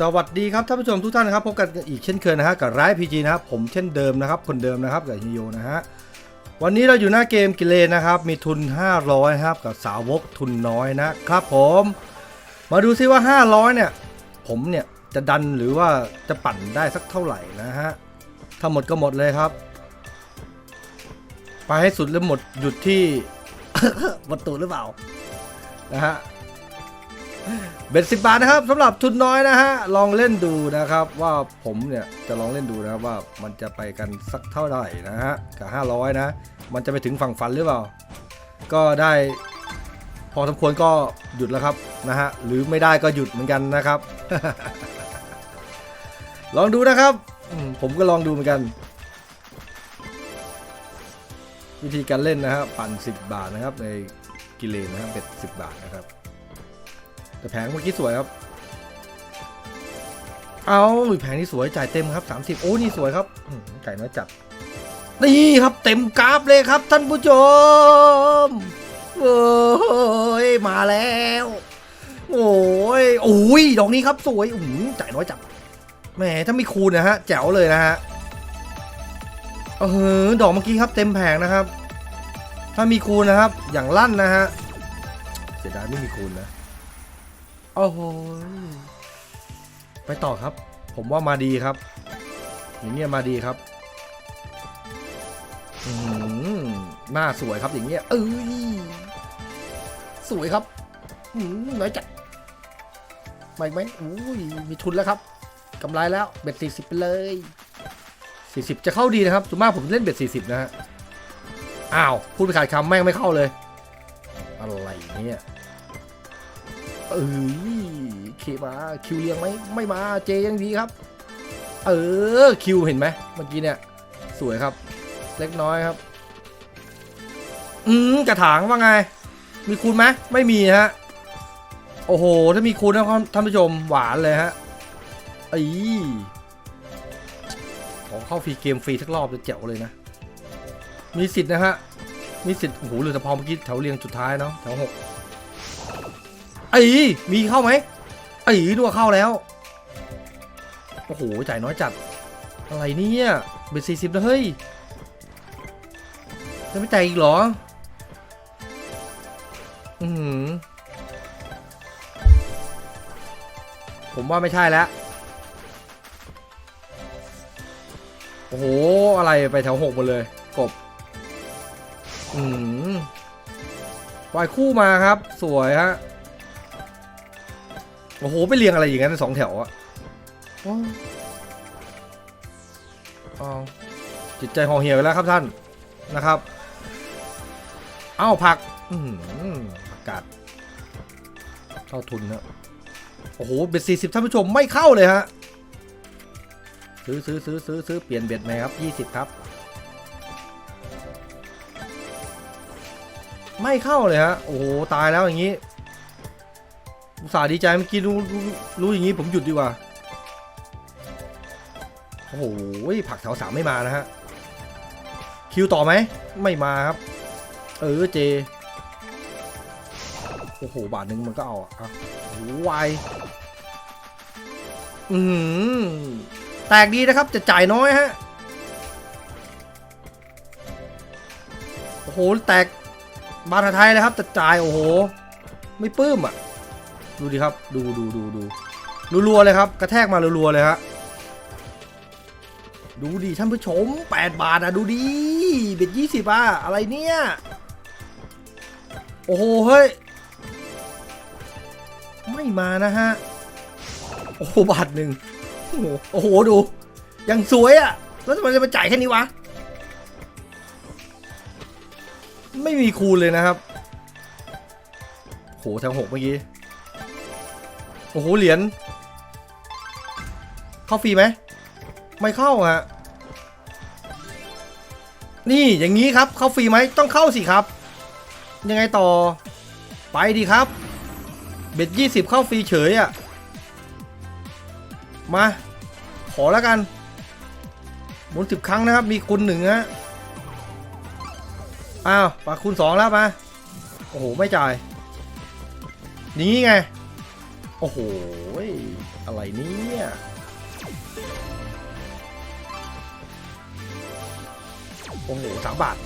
สวัสดีครับท่านผู้ชมทุกท่านนะครับพบกันอีกเช่นเคยนะฮะกับไร้พีจีนะครับผมเช่นเดิมนะครับ คนเดิมนะครับกับฮิโยนะฮะวันนี้เราอยู่หน้าเกมกิเลนนะครับ มีทุน 500ครับกับสาวกทุนน้อยนะครับผม มาดูซิว่า 500 เนี่ย ผมเนี่ยจะดันหรือว่าจะปั่นได้สักเท่าไหร่นะฮะถ้าหมดก็หมดเลยครับ ไปให้สุดแล้วหมดหยุดที่ ประตูหรือเปล่านะฮะ เบ็ดสิบาทนะครับสำหรับทุนน้อยนะฮะลองเล่นดูนะครับ ว่าผมเนี่ยจะลองเล่นดูนะครับว่ามันจะไปกันสักเท่าไหร่นะฮะกับ500 นะ มันจะไปถึงฝั่งฝันหรือเปล่า ก็ได้พอสมควรก็หยุดแล้วครับนะฮะหรือไม่ได้ก็หยุดเหมือนกันนะครับ ลองดูนะครับผมก็ลองดูเหมือนกัน วิธีการเล่นนะฮะปั่น 10 บาทนะครับในกิเลนนะครับเบ็ด10 บาทนะครับ แต่แผงเมื่อกี้สวยครับ เอาแผงนี้สวยจ่ายเต็มครับ 30 โอ้นี่สวยครับอืมไก่น้อยจัดนี่ครับเต็มกราฟเลยครับท่านผู้ชมโอ้ยมาแล้ว โอ้ยโอ้ยดอกนี้ครับสวยอืมจ่ายน้อยจัดแหมถ้ามีคูณนะฮะแจ๋วเลยนะฮะเออดอกเมื่อกี้ครับเต็มแผงนะครับ ถ้ามีคูณนะครับ อย่างลั่นนะฮะเสียดายไม่มีคูณนะ โอ้โหไปต่อครับ ผมว่ามาดีครับอย่างเงี้ยมาดีครับอืมหน้าสวยครับอย่างเงี้ยเอ้ยสวยครับอืมน้อยจัดไม่ไหมอุ้ยมีทุนแล้วครับกำไรแล้วเบ็ดสี่สิบไปเลยสี่สิบจะเข้าดีนะครับส่วนมากผมเล่นเบ็ดสี่สิบนะฮะอ้าวพูดไปขาดคำแม่งไม่เข้าเลย อะไรเนี่ย เอ้ยเคมาคิวเรียงไหมไม่มาเจยังดีครับ เออคิวเห็นไหมเมื่อกี้เนี่ย สวยครับ เล็กน้อยครับ อืมกระถางว่าไง มีคูณไหมไม่มีฮะโอ้โห ถ้ามีคูณนะท่านผู้ชมหวานเลยฮะอ้ยขอเข้าฟรีเกมฟรีสักรอบจะเจ๋วเลยนะ มีสิทธิ์นะฮะ มีสิทธิ์โอ้โหเหลือแต่พอเมื่อกี้แถวเรียงสุดท้ายเนาะแถวหก ไอ้ยมีเข้าไหมไอ้ยดูว่าเข้าแล้ว โอ้โห จ่ายน้อยจัด อะไรเนี่ยเบ็ดสี่สิบนะเฮ้ย จะไม่แตกอีกเหรอ อือหือผมว่าไม่ใช่แล้ว โอ้โห อะไรไปแถวหกหมดเลย กบ อืมวายคู่มาครับ สวยฮะ โอ้โห ไปเรียงอะไรอย่างนั้นสองแถวอะโอ้เอาจิตใจห่อเหี่ยวไปแล้วครับท่านนะครับ เอ้าผักอือหือผักกาดเข้าทุนนะโอ้โห เบ็ดสี่สิบท่านผู้ชมไม่เข้าเลยฮะ ซื้อซื้อซื้อซื้อซื้อเปลี่ยนเบ็ดไหมครับยี่สิบครับ ไม่เข้าเลยฮะ โอ้โห ตายแล้วอย่างนี้ อุตส่าห์ดีใจเมื่อกี้รู้รู้รู้อย่างนี้ผมหยุดดีกว่า โอ้โหผักแถวสามไม่มานะฮะ คิวต่อไหม ไม่มาครับ เออเจ โอ้โห บาทหนึ่งมันก็เอาอะอะโอ้โหวายอืมแตกดีนะครับ จะจ่ายน้อยฮะ โอ้โห แตกบาทไทยเลยครับ จะจ่าย โอ้โห ไม่ปลื้มอะ ดูดิครับดูดูดูดูรัวๆเลยครับ กระแทกมารัวๆเลยฮะดูดิท่านผู้ชม 8 บาทอะดูดิเบ็ดยี่สิบอะอะไรเนี่ย โอ้โหเฮ้ย ไม่มานะฮะ โอ้โหบาทหนึ่งโอ้โหดู ยังสวยอะแล้วทำไมจะมาจ่ายแค่นี้วะ ไม่มีคูณเลยนะครับ โหแถวหกเมื่อกี้ โอ้โห เหรียญ เข้าฟรีไหม ไม่เข้าฮะ นี่อย่างนี้ครับ เข้าฟรีไหม ต้องเข้าสิครับ ยังไงต่อ ไปดีครับ เบ็ดยี่สิบเข้าฟรีเฉยอะ่ะ มา ขอแล้วกัน หมุนสิบครั้งนะครับ มีคูณหนึ่งฮะ อ้าวปาคูณสองแล้วมา โอ้โห ไม่จ่าย นี่ไง โอ้โห อะไรเนี่ยโอ้โหสามบาท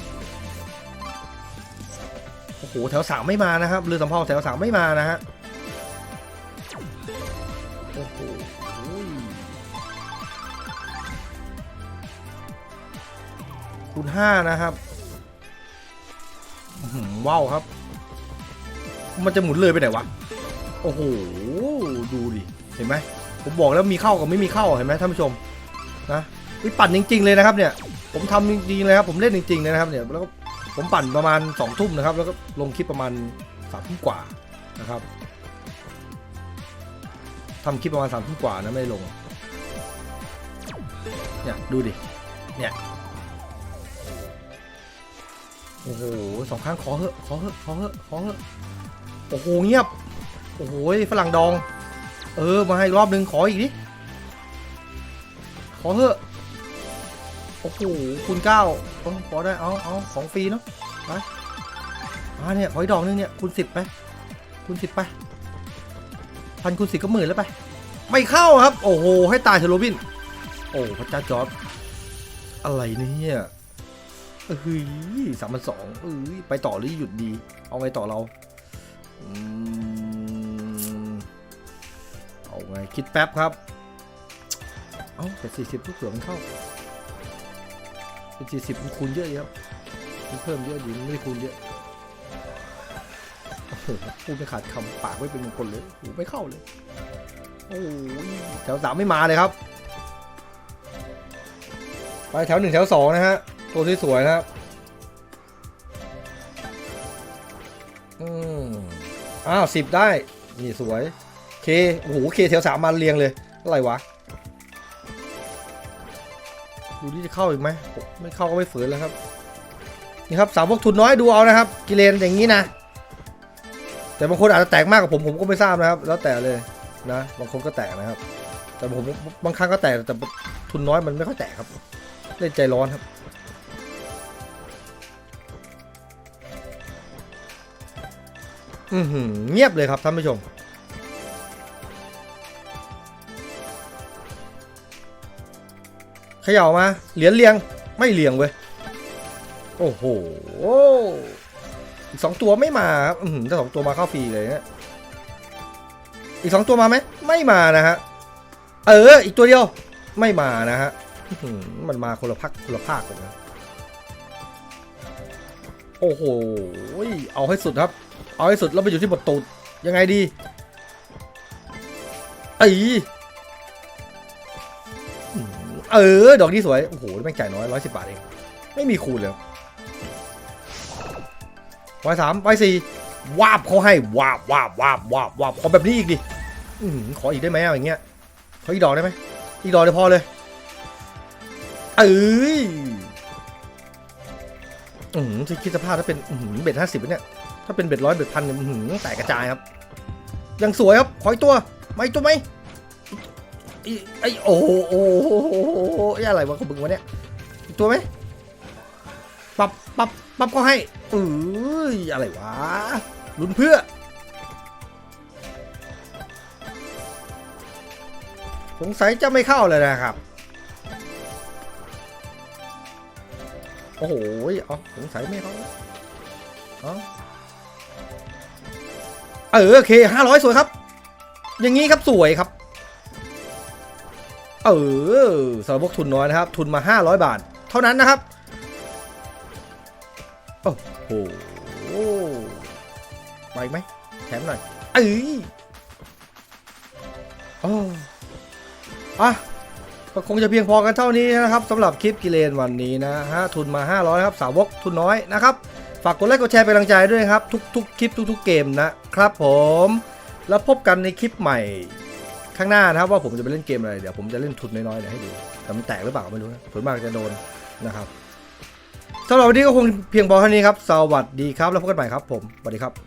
โอ้โห แถวสามไม่มานะครับเรือสำเภาแถวสามไม่มานะฮะ โอ้โหคูณห้านะครับว้าวครับ มันจะหมุนเลยไปไหนวะ โอ้โห ดูดิ เห็นไหม ผมบอกแล้วมีเข้ากับไม่มีเข้าเห็นไหมท่านผู้ชม นะนี่ปั่นจริง ๆ เลยนะครับเนี่ย ผมทำจริงๆเลยครับผมเล่นจริงๆเลยนะครับเนี่ย แล้วก็ผมปั่นประมาณ2องทุ่มนะครับ แล้วก็ลงคลิปประมาณสามทุ่มกว่านะครับทำคลิปประมาณสามทุ่มกว่านะไม่ลง เนี่ย ดูดิ เนี่ย โอ้โหสองข้างขอเหอะขอเหอะขอเหอะขอเหอะโอ้โหเงียบ โอ้โหฝรั่งดอง เออ มาให้รอบนึงขออีกดิขอเถอะโอ้โหคุณเก้าขอได้เอาเอาของฟรีเนาะไปมาเนี่ยขออีกดอกนึงเนี่ยคุณสิบไปคุณสิบไปพันคุณสิบก็หมื่นแล้วไป ไม่เข้าครับ โอ้โห ให้ตายเถอะโรบิน โอ้พระเจ้าจอร์ดอะไรเนี่ยเอ้ยสามพันสองเอ้ยไปต่อหรือหยุดดี เอาไงต่อเราอืม ไงคิดแป๊บครับ เอ้าแต่สี่สิบลูกเสือมันเข้าเป็นสี่สิบมันคูณเยอะเยอะมันเพิ่มเยอะดีมันไม่ได้คูณเยอะโอ้โหพูดไม่ขาดคำปากไม่เป็นมงคลเลยโอ้โหไม่เข้าเลยโอ้ยแถวสามไม่มาเลยครับ ไปแถวหนึ่งแถวสองนะฮะตัวที่สวยๆนะครับอืมอ้าวสิบได้ นี่สวย เคโอ้โหเคแถวสามมาเรียงเลยอะไรวะดูที่จะเข้าอีกไหมไม่เข้าก็ไม่ฝืนแล้วครับนี่ครับสามพวกทุนน้อยดูเอานะครับ กิเลนอย่างนี้นะ แต่บางคนอาจจะแตกมากกว่าผมผมก็ไม่ทราบนะครับ แล้วแต่เลยนะบางคนก็แตกนะครับ แต่ผมบางครั้งก็แตกแต่ทุนน้อยมันไม่ค่อยแตกครับเล่นใจร้อนครับอือหือเงียบเลยครับท่านผู้ชม ขย่ามา เหรียญเรียง ไม่เรียงเว้ย โอ้โหอีกสองตัวไม่มาครับอือหือถ้าสองตัวมาเข้าฟรีเลยเนี่ยอีกสองตัวมาไหม ไม่มานะฮะ เออ อีกตัวเดียว ไม่มานะฮะ มันมาคนละพักคนละภาคกันนะ โอ้โห เอาให้สุดครับ เอาให้สุดแล้วไปอยู่ที่บทตูดยังไงดีไอ้ เออ ดอกนี้สวย โอ้โหแม่งจ่ายน้อยร้อยสิบบาทเอง ไม่มีคูณเลยวายสามวายสี่วาบเขาให้วาบวาบวาบวาบวาบขอแบบนี้อีกดิอืขออีกได้ไหมอะอย่างเงี้ย ขออีกดอกได้ไหมอีกดอกเดียวพอเลย เอ้ยอืมคิดสภาพถ้าเป็นอื้อหือเบ็ดห้าสิบเนี่ย ถ้าเป็นเบ็ดร้อยเบ็ดพันเนี่ยอื้อหือแตกกระจายครับ ยังสวยครับ ขออีกตัว ไมาอีกตัวไหม อีไอโอ้โหโอ้โหโอ้โหไออะไรวะของมึงวะเนี่ยตัวไหมปับปับปับก็ให้เอ้ยอะไรวะลุ้นเพื่อสงสัยจะไม่เข้าเลยนะครับ โอ้โหอ๋อสงสัยไม่เข้าอ๋อเออโอเคห้าร้อยสวยครับ อย่างนี้ครับสวยครับ เออสำหรับพวกทุนน้อยนะครับ ทุนมา 500 บาท เท่านั้นนะครับ โอ้โหไปไหมแถมหน่อยเอ้ยโอ้อะก็คงจะเพียงพอกันเท่านี้นะครับสำหรับคลิปกิเลนวันนี้นะฮะทุนมา 500ครับสาวกทุนน้อยนะครับ ฝากกดไลค์กดแชร์เป็นกำลังใจด้วยครับ ทุกๆคลิปทุกๆเกมนะครับผม แล้วพบกันในคลิปใหม่ ข้างหน้านะครับว่าผมจะไปเล่นเกมอะไรเดี๋ยวผมจะเล่นทุนน้อยๆเดี๋ยวให้ดูแต่มันแตกหรือเปล่าไม่รู้นะผลมากจะโดนนะครับสำหรับวันนี้ก็คงเพียงพอเท่านี้ครับ สวัสดีครับ แล้วพบกันใหม่ครับผม สวัสดีครับ